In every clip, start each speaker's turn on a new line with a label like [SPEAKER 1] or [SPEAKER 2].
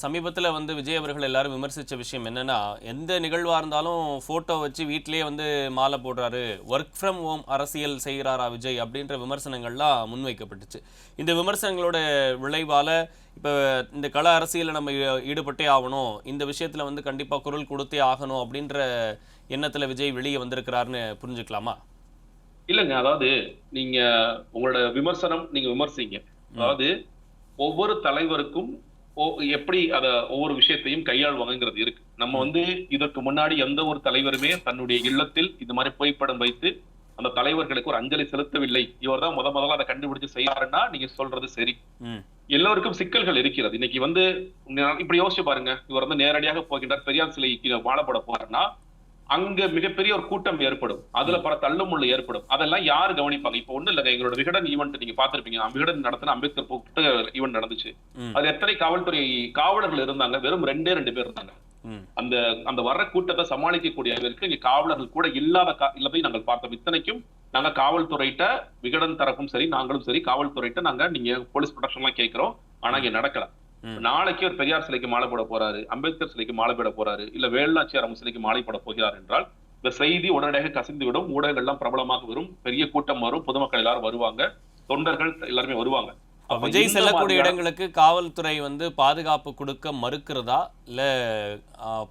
[SPEAKER 1] சமீபத்தில் வந்து விஜய் அவர்கள் எல்லாரும் விமர்சித்த விஷயம் என்னன்னா எந்த நிகழ்வாக இருந்தாலும் ஃபோட்டோ வச்சு வீட்டிலேயே வந்து மாலை போடுறாரு. ஒர்க் ஃப்ரம் ஹோம் அரசியல் செய்கிறாரா விஜய் அப்படின்ற விமர்சனங்கள்லாம் முன்வைக்கப்பட்டுச்சு. இந்த விமர்சனங்களோட விளைவால் இப்போ இந்த கள அரசியலில் நம்ம ஈடுபட்டே ஆகணும். இந்த விஷயத்தில் வந்து கண்டிப்பாக குரல் கொடுத்தே ஆகணும் அப்படின்ற எண்ணத்தில் விஜய் வெளியே வந்திருக்கிறாருன்னு புரிஞ்சுக்கலாமா?
[SPEAKER 2] இல்லைங்க. அதாவது நீங்க உங்களோட விமர்சனம் நீங்க விமர்சிங்க. அதாவது ஒவ்வொரு தலைவருக்கும் எப்படி அத ஒவ்வொரு விஷயத்தையும் கையாள்வாங்கங்கிறது இருக்கு. நம்ம வந்து இதற்கு முன்னாடி எந்த ஒரு தலைவருமே தன்னுடைய இல்லத்தில் இது மாதிரி புகைப்படம் வைத்து அந்த தலைவர்களுக்கு ஒரு அஞ்சலி செலுத்தவில்லை. இவர் தான் முத முதல்ல அதை கண்டுபிடிச்சு செய்யாருன்னா நீங்க சொல்றது சரி. எல்லோருக்கும் சிக்கல்கள் இருக்கிறது. இன்னைக்கு வந்து இப்படி யோசிச்சு பாருங்க. இவர் வந்து நேரடியாக போகின்றார். பெரியார் சிலைக்கு மாலை போட போறாருன்னா அங்க மிகப்பெரிய ஒரு கூட்டம் ஏற்படும். அதுல பல தள்ளுமுள்ள ஏற்படும். அதெல்லாம் யார் கவனிப்பாங்க? இப்ப ஒண்ணு இல்லைங்க எங்களோட விகடன் ஈவெண்ட் நீங்க பாத்திருப்பீங்க விகடன் நடத்தின அம்பேத்கர் புத்தக ஈவெண்ட் நடந்துச்சு. அது எத்தனை காவல்துறை காவலர்கள் இருந்தாங்க? வெறும் ரெண்டே ரெண்டு பேர் இருந்தாங்க. அந்த அந்த வர்ற கூட்டத்தை சமாளிக்கக்கூடிய அளவிற்கு இங்க காவலர்கள் கூட இல்லாத இல்லதை நாங்கள் பார்த்தோம். இத்தனைக்கும் நாங்க காவல்துறையிட்ட விகடன் தரப்பும் சரி நாங்களும் சரி காவல்துறையிட்ட நாங்க நீங்க போலீஸ் ப்ரொடெக்ஷன் எல்லாம் கேட்கிறோம். ஆனா இங்க நடக்கல. நாளைக்கு ஒரு பெரியார் சிலைக்கு மாலை போட போறாரு அம்பேத்கர் சிலைக்கு மாலை போட போறாரு இல்ல வேலுநாச்சியார் அம்மன் சிலைக்கு மாலை போட போகிறார் என்றால் இந்த செய்தி உடனடியாக கசிந்து விடும் ஊடகங்கள் எல்லாம் பிரபலமாக வரும் பெரிய கூட்டம் வரும் பொதுமக்கள் எல்லாரும் வருவாங்க தொண்டர்கள் எல்லாருமே வருவாங்க.
[SPEAKER 1] விஜய் செல்லக்கூடிய இடங்களுக்கு காவல்துறை வந்து பாதுகாப்பு கொடுக்க மறுக்கிறதா இல்ல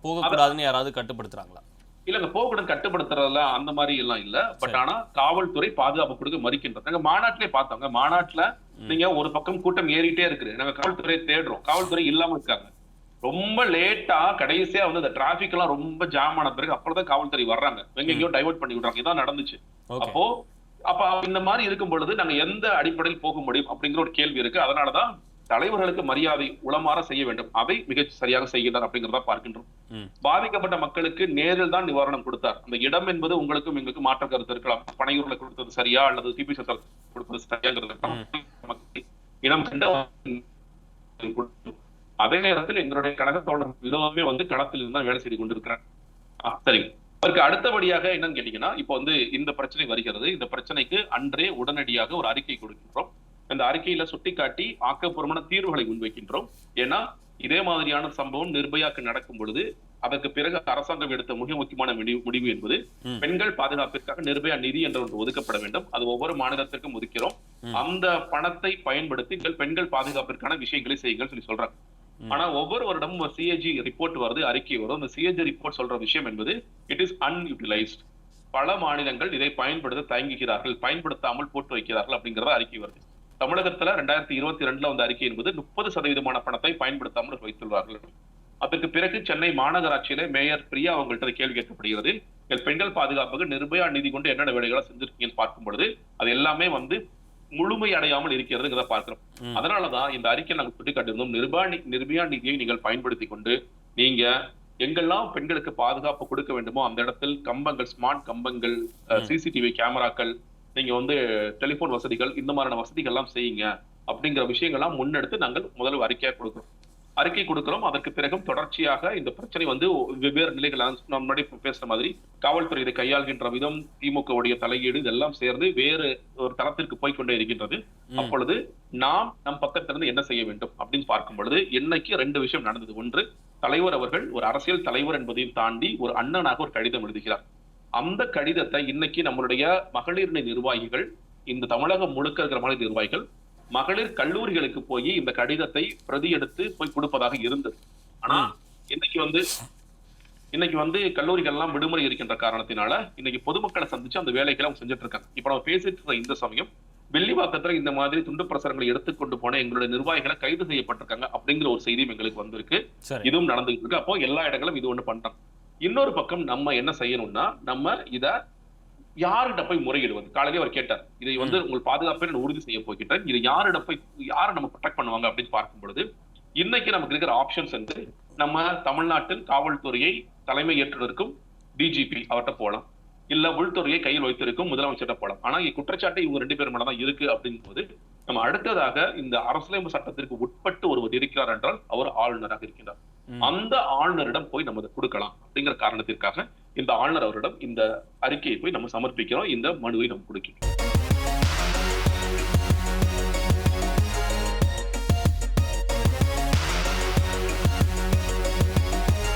[SPEAKER 1] போகக்கூடாதுன்னு யாராவது கட்டுப்படுத்துறாங்களா?
[SPEAKER 2] இல்லங்க போகக்கூடாது கட்டுப்படுத்துறதுல அந்த மாதிரி எல்லாம் இல்ல. பட் ஆனா காவல்துறை பாதுகாப்பு கொடுக்க மறுக்கின்றது. நாங்க மாநாட்டிலே பார்த்தோங்க. மாநாட்டுல. நீங்க ஒரு பக்கம் கூட்டம் ஏறிட்டே இருக்குது. நாங்க காவல்துறையை தேடுறோம். காவல்துறை இல்லாம இருக்காங்க. ரொம்ப லேட்டா கடைசியா வந்து இந்த டிராபிக் எல்லாம் ரொம்ப ஜாம் ஆன பிறகு அப்புறம் தான் காவல்துறை வர்றாங்க. எங்கெங்கயோ டைவர்ட் பண்ணி விடுறாங்க. இதான் நடந்துச்சு. அப்போ அப்ப இந்த மாதிரி இருக்கும் பொழுது நாங்க எந்த அடிப்படையில் போக முடியும் அப்படிங்கிற ஒரு கேள்வி இருக்கு. அதனாலதான் தலைவர்களுக்கு மரியாதை உளமாற செய்ய வேண்டும். அதை மிக சரியாக செய்கிறார் அப்படிங்கிறத பார்க்கின்றோம். பாதிக்கப்பட்ட மக்களுக்கு நேரில் தான் நிவாரணம் கொடுத்தார். அந்த இடம் என்பது உங்களுக்கும் எங்களுக்கும் மாற்ற கருத்து இருக்கலாம். பனையூர்ல கொடுத்தது சரியா அல்லது சிபி சத்தர் கொடுத்தது சரியாங்கிறது இனம் கண்டு. அதே நேரத்தில் எங்களுடைய கழக தோழர் விரோதமே வந்து களத்தில் இருந்து தான் வேலை செய்து கொண்டிருக்கிறார். சரிங்க. அதற்கு அடுத்தபடியாக என்னன்னு கேட்டீங்கன்னா இப்போ வந்து இந்த பிரச்சனை வருகிறது. இந்த பிரச்சனைக்கு அன்றே உடனடியாக ஒரு அறிக்கை கொடுக்கின்றோம். இந்த அறிக்கையில சுட்டிக்காட்டி ஆக்கப்பூர்வமான தீர்வுகளை முன்வைக்கின்றோம். ஏன்னா இதே மாதிரியான சம்பவம் நிர்பயாக்கு நடக்கும் பொழுது அதற்கு பிறகு அரசாங்கம் எடுத்த மிக முக்கியமான முடிவு என்பது. பெண்கள் பாதுகாப்பிற்காக நிர்பயா நிதி என்ற ஒன்று ஒதுக்கப்பட வேண்டும். அது ஒவ்வொரு மாநிலத்திற்கும் ஒதுக்கிறோம். அந்த பணத்தை பயன்படுத்தி பெண்கள் பாதுகாப்பிற்கான விஷயங்களை செய்யுங்கள் சொல்லி சொல்றாங்க. ஆனா ஒவ்வொரு வருடமும் ஒரு சிஏஜி ரிப்போர்ட் வருது அறிக்கை வரும். அந்த சிஏஜி ரிப்போர்ட் சொல்ற விஷயம் என்பது இட் இஸ் அன்யூட்டிலைஸ்ட் பல மாநிலங்கள் இதை பயன்படுத்த தயங்குகிறார்கள் பயன்படுத்தாமல் போட்டு வைக்கிறார்கள் அப்படிங்கறத அறிக்கை வருது. தமிழகத்துல ரெண்டாயிரத்தி இருபத்தி ரெண்டுல வந்த அறிக்கை என்பது முப்பது சதவீதமான பணத்தை பயன்படுத்தாமல் வைத்துள்ளார்கள் அதற்கு பிறகு சென்னை மாநகராட்சியில மேயர் பிரியா அவங்கள்ட்ட கேள்வி கேட்கப்படுகிறது "நீங்கள் பெண்கள் பாதுகாப்புக்கு நிர்பயா நிதி கொண்டு என்னென்ன வேலைகளை செஞ்சிருக்கீங்கன்னு பார்க்கும் பொழுது அது எல்லாமே வந்து முழுமை அடையாமல் இருக்கிறதுங்கிறத பார்க்கிறோம். அதனாலதான் இந்த அறிக்கை நாங்கள் சுட்டிக்காட்டியிருந்தோம் நிர்பயா நி- நிர்பயா நிதியை நீங்கள் பயன்படுத்தி கொண்டு நீங்க எங்கெல்லாம் பெண்களுக்கு பாதுகாப்பு கொடுக்க வேண்டுமோ அந்த இடத்தில் கம்பங்கள் ஸ்மார்ட் கம்பங்கள். சிசிடிவி கேமராக்கள் நீங்க வந்து டெலிபோன் வசதிகள் இந்த மாதிரியான வசதிகள் எல்லாம் செய்யுங்க. அப்படிங்கிற விஷயங்கள்லாம் முன்னெடுத்து நாங்கள் முதல்ல அறிக்கையா கொடுக்கிறோம். அறிக்கை கொடுக்கிறோம். அதற்கு பிறகும் தொடர்ச்சியாக இந்த பிரச்சனை வந்து வெவ்வேறு நிலைகள் நான் முன்னாடி பேசுற மாதிரி காவல்துறை இதை கையாள்கின்ற விதம் திமுகவுடைய தலையீடு இதெல்லாம் சேர்ந்து வேறு ஒரு தளத்திற்கு போய் கொண்டே இருக்கின்றது. அப்பொழுது நாம் நம் பக்கத்திலிருந்து என்ன செய்ய வேண்டும் அப்படின்னு பார்க்கும் பொழுது இன்னைக்கு ரெண்டு விஷயம் நடந்தது. ஒன்று தலைவர் அவர்கள் ஒரு அரசியல் தலைவர் என்பதையும் தாண்டி ஒரு அண்ணனாக ஒரு கடிதம் எழுதுகிறார். அந்த கடிதத்தை இன்னைக்கு நம்மளுடைய மகளிர் அணி நிர்வாகிகள் இந்த தமிழகம் முழுக்க இருக்கிற மகளிர் நிர்வாகிகள் மகளிர் கல்லூரிகளுக்கு போய் இந்த கடிதத்தை பிரதி எடுத்து போய் கொடுப்பதாக இருந்தது. ஆனா. இன்னைக்கு வந்து இன்னைக்கு வந்து கல்லூரிகள் எல்லாம் விடுமுறை இருக்கின்ற காரணத்தினால இன்னைக்கு பொதுமக்களை சந்திச்சு அந்த வேலைகளை அவங்க செஞ்சுட்டு இருக்காங்க. இப்ப நம்ம பேசிட்டு இருக்க இந்த சமயம் வெள்ளிவாக்கத்துல இந்த மாதிரி துண்டு பிரசுரங்களை எடுத்துக்கொண்டு போன எங்களுடைய நிர்வாகிகளை கைது செய்யப்பட்டிருக்காங்க அப்படிங்கிற ஒரு செய்தியும் எங்களுக்கு வந்திருக்கு. இதுவும் நடந்துகிட்டு இருக்கு. அப்போ எல்லா இடங்களும் இது ஒண்ணு பண்றோம். இன்னொரு பக்கம் நம்ம என்ன செய்யணும்னா நம்ம இத யார்கிட்ட போய் முறையிடுவது? காலையிலே அவர் கேட்டார் இதை வந்து உங்கள் பாதுகாப்பை நான் உறுதி செய்ய போகிட்டேன் இது யாரிடம் போய் யாரை நம்ம ப்ரொடெக்ட் பண்ணுவாங்க? அப்படின்னு பார்க்கும் பொழுது இன்னைக்கு நமக்கு இருக்கிற ஆப்ஷன்ஸ் வந்து நம்ம தமிழ்நாட்டில் காவல்துறையை தலைமை ஏற்றிருக்கும் டிஜிபி அவர்கிட்ட போகலாம் இல்ல உள்துறையை கையில் வைத்திருக்கும் முதலமைச்சர்கிட்ட போகலாம் ஆனா குற்றச்சாட்டு இவங்க ரெண்டு பேர் மேல தான் இருக்கு அப்படின் போது நம்ம அடுத்ததாக இந்த அரசியலமைப்பு சட்டத்திற்கு உட்பட்டு ஒருவர் இருக்கிறார் என்றால் அவர் ஆளுநராக இருக்கின்றார்.
[SPEAKER 1] ம்.
[SPEAKER 2] அந்த ஆளுநரிடம் போய் நம்ம அதை கொடுக்கலாம் அப்படிங்கிற காரணத்திற்காக இந்த ஆளுநர் அவரிடம் இந்த அறிக்கையை போய் நம்ம சமர்ப்பிக்கிறோம். இந்த மனுவை நம்ம கொடுக்கிறோம்.